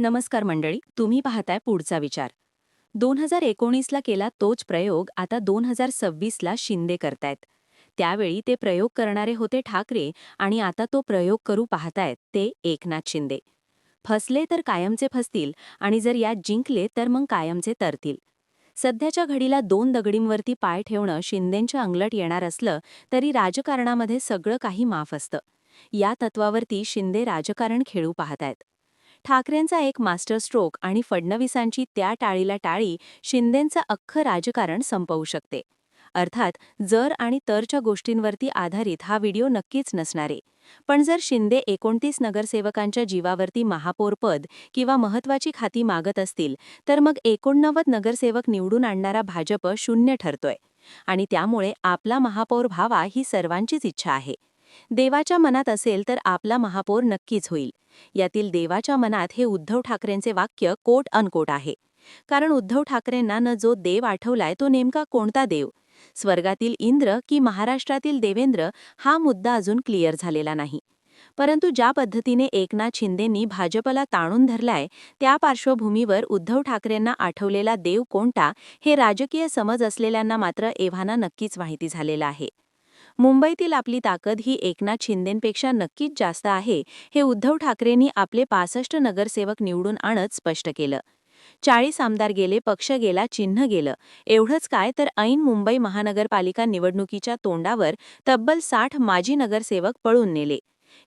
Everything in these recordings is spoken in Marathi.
नमस्कार मंडळी तुम्ही पाहताय पुढचा विचार. दोन हजार एकोणीसला केला तोच प्रयोग आता दोन हजार सव्वीसला शिंदे करतायत. त्यावेळी ते प्रयोग करणारे होते ठाकरे आणि आता तो प्रयोग करू पाहतायत ते एकनाथ शिंदे. फसले तर कायमचे फसतील आणि जर यात जिंकले तर मग कायमचे तरतील. सध्याच्या घडीला दोन दगडींवरती पाय ठेवणं शिंदेंच्या अंगलट येणार असलं तरी राजकारणामध्ये सगळं काही माफ असतं. या तत्वावरती शिंदे राजकारण खेळू पाहतायत. ठाकरेंचा एक मास्टर स्ट्रोक आणि फडणवीसांची त्या टाळीला टाळी शिंदेंचं अख्खं राजकारण संपवू शकते. अर्थात जर आणि तरच्या गोष्टींवरती आधारित हा व्हिडिओ नक्कीच नसणारे. पण जर शिंदे एकोणतीस नगरसेवकांच्या जीवावरती महापौरपद किंवा महत्वाची खाती मागत असतील तर मग एकोणनव्वद नगरसेवक निवडून आणणारा भाजप शून्य ठरतोय. आणि त्यामुळे आपला महापौर व्हावा ही सर्वांचीच इच्छा आहे. देवाच्या मनात असेल तर आपला महापौर नक्कीच होईल. यातील देवाच्या मनात हे उद्धव ठाकरेंचे वाक्य कोट अनकोट आहे. कारण उद्धव ठाकरेंना न जो देव आठवलाय तो नेमका कोणता देव? स्वर्गातील इंद्र की महाराष्ट्रातील देवेंद्र हा मुद्दा अजून क्लिअर झालेला नाही. परंतु ज्या पद्धतीने एकनाथ शिंदेंनी भाजपला ताणून धरलाय त्या पार्श्वभूमीवर उद्धव ठाकरेंना आठवलेला देव कोणता हे राजकीय समज असलेल्यांना मात्र एव्हाना नक्कीच माहिती झालेलं आहे. मुंबईतील आपली ताकद ही एकनाथ शिंदेंपेक्षा नक्कीच जास्त आहे हे उद्धव ठाकरेंनी आपले पासष्ट नगरसेवक निवडून आणत स्पष्ट केलं. चाळीस आमदार गेले पक्ष गेला चिन्ह गेलं. एवढंच काय तर ऐन मुंबई महानगरपालिका निवडणुकीच्या तोंडावर तब्बल साठ माजी नगरसेवक पळून नेले.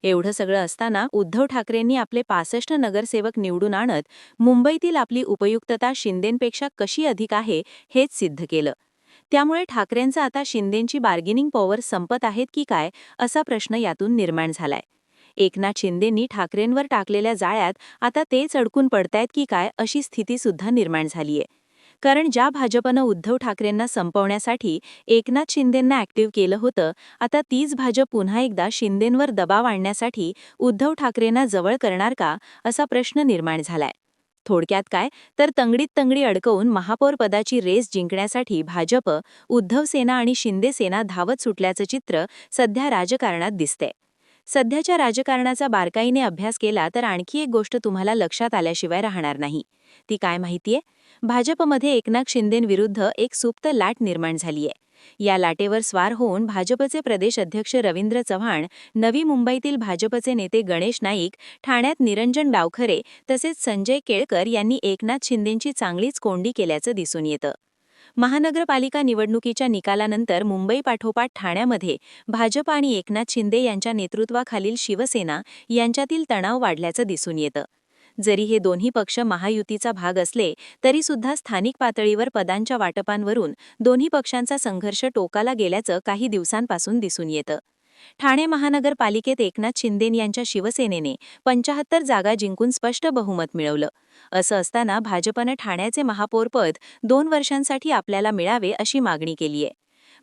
एवढं सगळं असताना उद्धव ठाकरेंनी आपले पासष्ट नगरसेवक निवडून आणत मुंबईतील आपली उपयुक्तता शिंदेंपेक्षा कशी अधिक आहे हेच सिद्ध केलं. त्यामुळे ठाकरेंचा आता शिंदेंची बार्गेनिंग पॉवर संपत आहेत की काय असा प्रश्न यातून निर्माण झालाय. एकनाथ शिंदेंनी ठाकरेंवर टाकलेल्या जाळ्यात आता तेच अडकून पडतायत की काय अशी स्थिती सुद्धा निर्माण झालीय. कारण ज्या भाजपनं उद्धव ठाकरेंना संपवण्यासाठी एकनाथ शिंदेंना ऍक्टिव्ह केलं होतं आता तीच भाजप पुन्हा एकदा शिंदेंवर दबाव आणण्यासाठी उद्धव ठाकरेंना जवळ करणार का असा प्रश्न निर्माण झालाय. थोडक्यात काय? तर तंगडीत तंगडी अडकवून महापौर पदाची रेस जिंकण्यासाठी भाजप उद्धव सेना आणि शिंदे सेना धावत सुटल्याचं चित्र सध्या राजकारणात दिसते सध्याच्या राजकारणाचा बारकाईने अभ्यास केला तर आणखी एक गोष्ट तुम्हाला लक्षात आल्याशिवाय राहणार नाही. ती काय माहितीये? भाजपमध्ये एकनाथ शिंदेंविरुद्ध एक सुप्त लाट निर्माण झालीय. या लाटेवर स्वार होऊन भाजपचे प्रदेश अध्यक्ष रवींद्र चव्हाण नवी मुंबईतील भाजपचे नेते गणेश नाईक ठाण्यात निरंजन डावखरे तसेच संजय केळकर यांनी एकनाथ शिंदेंची चांगलीच कोंडी केल्याचं दिसून येतं. महानगरपालिका निवडणुकीच्या निकालानंतर मुंबई पाठोपाठ ठाण्यामध्ये भाजप आणि एकनाथ शिंदे यांच्या नेतृत्वाखालील शिवसेना यांच्यातील तणाव वाढल्याचं दिसून येतं. जरी हे दोन्ही पक्ष महायुतीचा भाग असले तरी सुद्धा स्थानिक पातळीवर पदांच्या वाटपांवरून दोन्ही पक्षांचा संघर्ष टोकाला गेल्याचं काही दिवसांपासून दिसून येतं. ठाणे महानगरपालिकेत एकनाथ शिंदेन यांच्या शिवसेनेने पंचाहत्तर जागा जिंकून स्पष्ट बहुमत मिळवलं. असं असताना भाजपनं ठाण्याचे महापौरपद दोन वर्षांसाठी आपल्याला मिळावे अशी मागणी केलीय.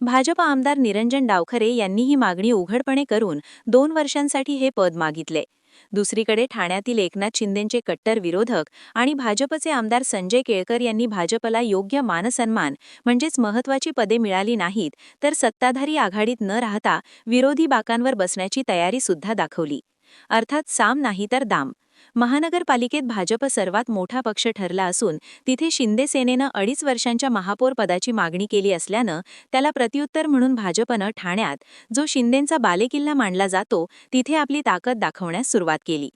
भाजप आमदार निरंजन डावखरे यांनी ही मागणी उघडपणे करून दोन वर्षांसाठी हे पद मागितले. दुसरीकडे ठाण्यातील एकनाथ शिंदेंचे कट्टर विरोधक आणि भाजपचे आमदार संजय केळकर यांनी भाजपला योग्य मानसन्मान म्हणजेच महत्वाची पदे मिळाली नाहीत तर सत्ताधारी आघाडीत न राहता विरोधी बाकांवर बसण्याची तयारी सुद्धा दाखवली. अर्थात साम नाही तर दाम. महानगरपालिकेत भाजप सर्वात मोठा पक्ष ठरला असून तिथे शिंदे सेनेनं अडीच वर्षांच्या महापौर पदाची मागणी केली असल्यानं त्याला प्रत्युत्तर म्हणून भाजपनं ठाण्यात जो शिंदेंचा बालेकिल्ला मांडला जातो तिथे आपली ताकद दाखवण्यास सुरुवात केली.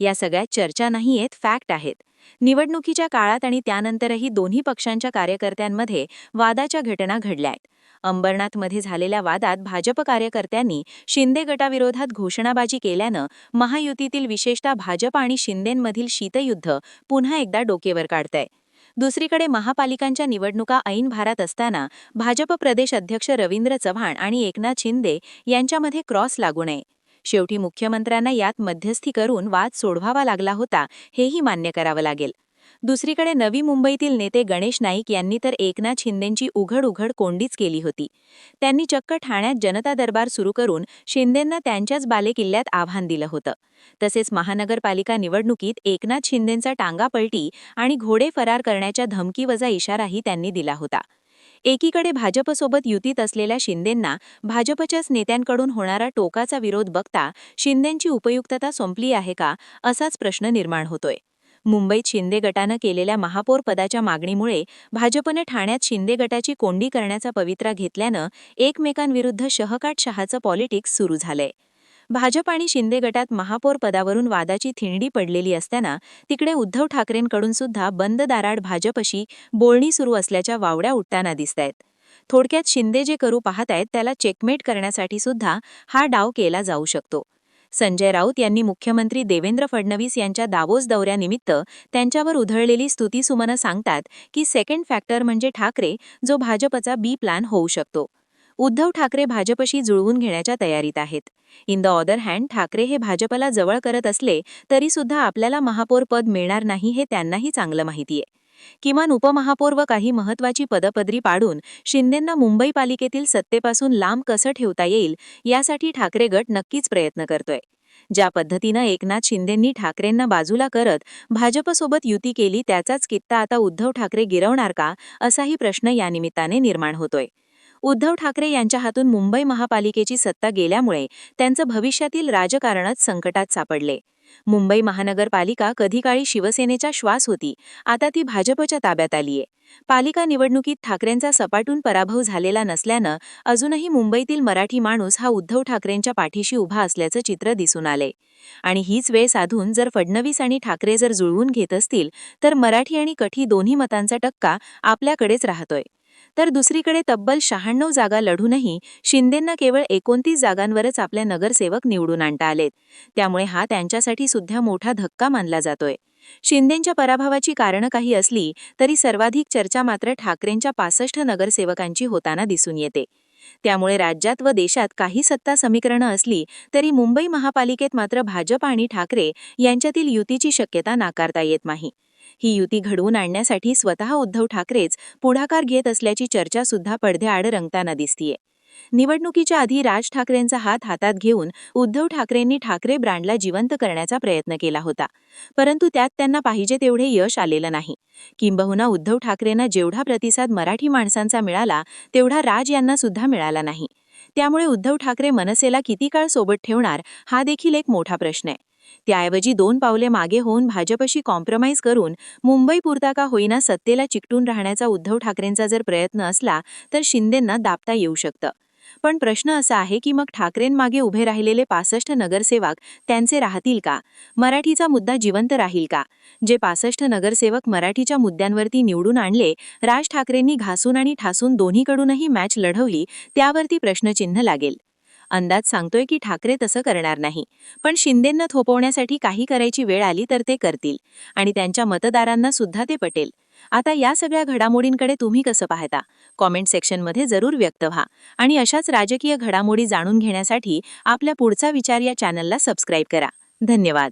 या सगळ्यात चर्चा नाहीयेत फॅक्ट आहेत. निवडणुकीच्या काळात आणि त्यानंतरही दोन्ही पक्षांच्या कार्यकर्त्यांमध्ये वादाच्या घटना घडल्यात. अंबरनाथमध्ये झालेल्या वादात भाजप कार्यकर्त्यांनी शिंदे गटाविरोधात घोषणाबाजी केल्यानं महायुतीतील विशेषतः भाजप आणि शिंदेंमधील शीतयुद्ध पुन्हा एकदा डोकेवर काढतंय. दुसरीकडे महापालिकांच्या निवडणुका ऐन भारात असताना भाजप प्रदेश अध्यक्ष रवींद्र चव्हाण आणि एकनाथ शिंदे यांच्यामध्ये क्रॉस लागू नये. शेवटी मुख्यमंत्र्यांना यात मध्यस्थी करून वाद सोडवावा लागला होता हेही मान्य करावं लागेल. दुसरीकडे नवी मुंबईतील नेते गणेश नाईक यांनी तर एकनाथ शिंदेंची उघड उघड कोंडीच केली होती. त्यांनी चक्क ठाण्यात जनता दरबार सुरू करून शिंदेंना त्यांच्याच बालेकिल्ल्यात आव्हान दिलं होतं. तसेच महानगरपालिका निवडणुकीत एकनाथ शिंदेंचा टांगापलटी आणि घोडे फरार करण्याच्या धमकीवजा इशाराही त्यांनी दिला होता. एकीकडे भाजपसोबत युतीत असलेल्या शिंदेंना भाजपच्याच नेत्यांकडून होणारा टोकाचा विरोध बघता शिंदेंची उपयुक्तता संपली आहे का असाच प्रश्न निर्माण होतोय. मुंबईत शिंदे गटानं केलेल्या महापौर पदाच्या मागणीमुळे भाजपने ठाण्यात शिंदे गटाची कोंडी करण्याचा पवित्रा घेतल्यानं एकमेकांविरुद्ध शहकाट शहाचं पॉलिटिक्स सुरू झालंय. भाजप आणि शिंदे गटात महापौर पदावरून वादाची थिंडी पडलेली असताना तिकडे उद्धव ठाकरेंकडून सुद्धा बंद दाराड भाजपशी बोलणी सुरू असल्याच्या वावड्या उठताना दिसतायत. थोडक्यात शिंदे जे करू पाहतायत त्याला चेकमेट करण्यासाठी सुद्धा हा डाव केला जाऊ शकतो. संजय राऊत यांनी मुख्यमंत्री देवेंद्र फडणवीस यांच्या दावोस दौऱ्यानिमित्त त्यांच्यावर उधळलेली स्तुतीसुमनं सांगतात की सेकंड फॅक्टर म्हणजे ठाकरे जो भाजपचा बी प्लॅन होऊ शकतो. उद्धव ठाकरे भाजपशी जुळवून घेण्याच्या तयारीत आहेत. In the other hand Thackeray हे भाजपला जवळ करत असले तरी सुद्धा आपल्याला महापौर पद मिळणार नाही हे त्यांनाही चांगलं माहितीये किमान उपमहापौर व काही महत्वाची पदपदरी पाडून शिंदेंना मुंबई पालिकेतील सत्तेपासून लांब कसं ठेवता येईल यासाठी ठाकरे गट नक्कीच प्रयत्न करतोय. ज्या पद्धतीनं एकनाथ शिंदेंनी ठाकरेंना बाजूला करत भाजपसोबत युती केली त्याचाच कित्ता आता उद्धव ठाकरे गिरवणार का असाही प्रश्न यानिमित्ताने निर्माण होतोय. उद्धव ठाकरे यांच्या हातून मुंबई महापालिकेची सत्ता गेल्यामुळे त्यांचं भविष्यातील राजकारणच संकटात सापडले. मुंबई महानगरपालिका कधी काळी शिवसेनेचा श्वास होती आता ती भाजपच्या ताब्यात आलीये. पालिका निवडणुकीत ठाकरेंचा सपाटून पराभव झालेला नसल्यानं अजूनही मुंबईतील मराठी माणूस हा उद्धव ठाकरेंच्या पाठीशी उभा असल्याचं चित्र दिसून आले. आणि हीच वेळ साधून जर फडणवीस आणि ठाकरे जर जुळवून घेत असतील तर मराठी आणि कठी दोन्ही मतांचा टक्का आपल्याकडेच राहतोय. तर दुसरीकडे तब्बल शहाण्णव जागा लढूनही शिंदेंना केवळ एकोणतीस जागांवरच आपले नगरसेवक निवडून आणता आलेत. त्यामुळे हा त्यांच्यासाठी सुद्धा मोठा धक्का मानला जातोय. शिंदेंच्या पराभवाची कारणं काही असली तरी सर्वाधिक चर्चा मात्र ठाकरेंच्या पासष्ट नगरसेवकांची होताना दिसून येते. त्यामुळे राज्यात व देशात काही सत्ता समीकरणं असली तरी मुंबई महापालिकेत मात्र भाजप आणि ठाकरे यांच्यातील युतीची शक्यता नाकारता येत नाही. ही युती घडवून आणण्यासाठी स्वतः उद्धव ठाकरेच पुढाकार घेत असल्याची चर्चा सुद्धा पडद्याआड रंगताना दिसतीये. निवडणुकीच्या आधी राज ठाकरेंचा हात हातात घेऊन उद्धव ठाकरेंनी ठाकरे ब्रँडला जिवंत करण्याचा प्रयत्न केला होता. परंतु त्यात त्यांना पाहिजे तेवढे यश आलेलं नाही. किंबहुना उद्धव ठाकरेंना जेवढा प्रतिसाद मराठी माणसांचा मिळाला तेवढा राज यांना सुद्धा मिळाला नाही. त्यामुळे उद्धव ठाकरे मनसेला किती काळ सोबत ठेवणार हा देखील एक मोठा प्रश्न आहे. त्याऐवजी दोन पावले मागे होऊन भाजपशी कॉम्प्रोमाइज करून मुंबई पुरता का होईना सत्तेला चिकटून राहण्याचा उद्धव ठाकरेंचा जर प्रयत्न असला तर शिंदेंना दाबता येऊ शकतं. पण प्रश्न असा आहे की मग ठाकरेंमागे उभे राहिलेले पासष्ट नगरसेवक त्यांचे राहतील का? मराठीचा मुद्दा जिवंत राहील का? जे पासष्ट नगरसेवक मराठीच्या मुद्द्यांवरती निवडून आणले राज ठाकरेंनी घासून आणि ठासून दोन्हीकडूनही मॅच लढवली त्यावरती प्रश्नचिन्ह लागेल. अंदाज सांगतोय की ठाकरे तसं करणार नाही. पण शिंदेंना थोपवण्यासाठी काही करायची वेळ आली तर ते करतील. आणि त्यांच्या मतदारांना सुद्धा ते पटेल. आता या सगळ्या घडामोडींकडे तुम्ही कसं पाहता? कॉमेंट सेक्शनमध्ये जरूर व्यक्त व्हा. आणि अशाच राजकीय घडामोडी जाणून घेण्यासाठी आपल्या पुढचा विचार या चॅनलला सबस्क्राईब करा. धन्यवाद.